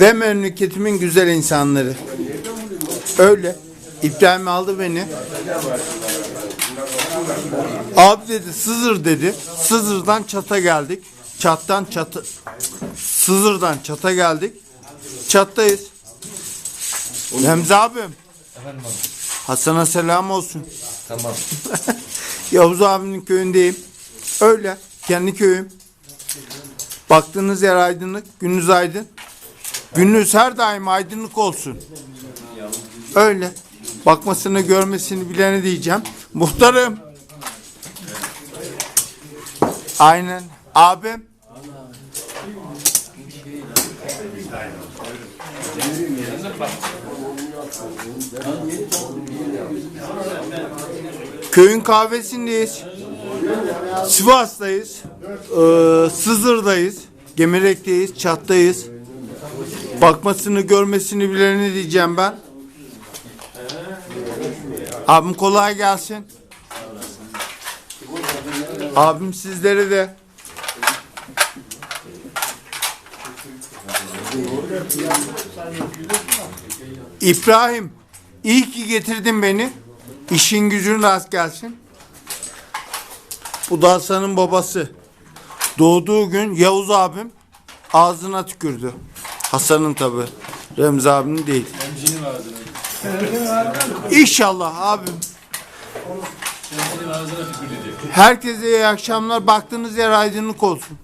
Ve memleketimin güzel insanları. Öyle. İbrahim aldı beni. Abi dedi Sızır dedi. Sızır'dan çata geldik. Çattan çatı. Sızır'dan çata geldik. Çattayız. Remzi abim. Efendim abi. Hasan'a selam olsun. Tamam. Yavuz abinin köyündeyim. Öyle. Kendi köyüm. Baktığınız yer aydınlık. Gününüz aydın. Gününüz her daim aydınlık olsun. Öyle. Bakmasını görmesini bilene diyeceğim. Muhtarım. Aynen. Abim. Köyün kahvesindeyiz. Sivas'tayız. Ee, Sızır'dayız. Gemirek'teyiz. Çat'tayız. Bakmasını görmesini bileni diyeceğim ben. Abim kolay gelsin. Abim sizlere de. İbrahim, iyi ki getirdin beni. İşin gücün rast gelsin. Bu da Hasan'ın babası. Doğduğu gün Yavuz abim ağzına tükürdü. Hasan'ın tabi. Remzi abinin değil. Emcinin ağzına. İnşallah abim. Herkese iyi akşamlar. Baktığınız yer aydınlık olsun.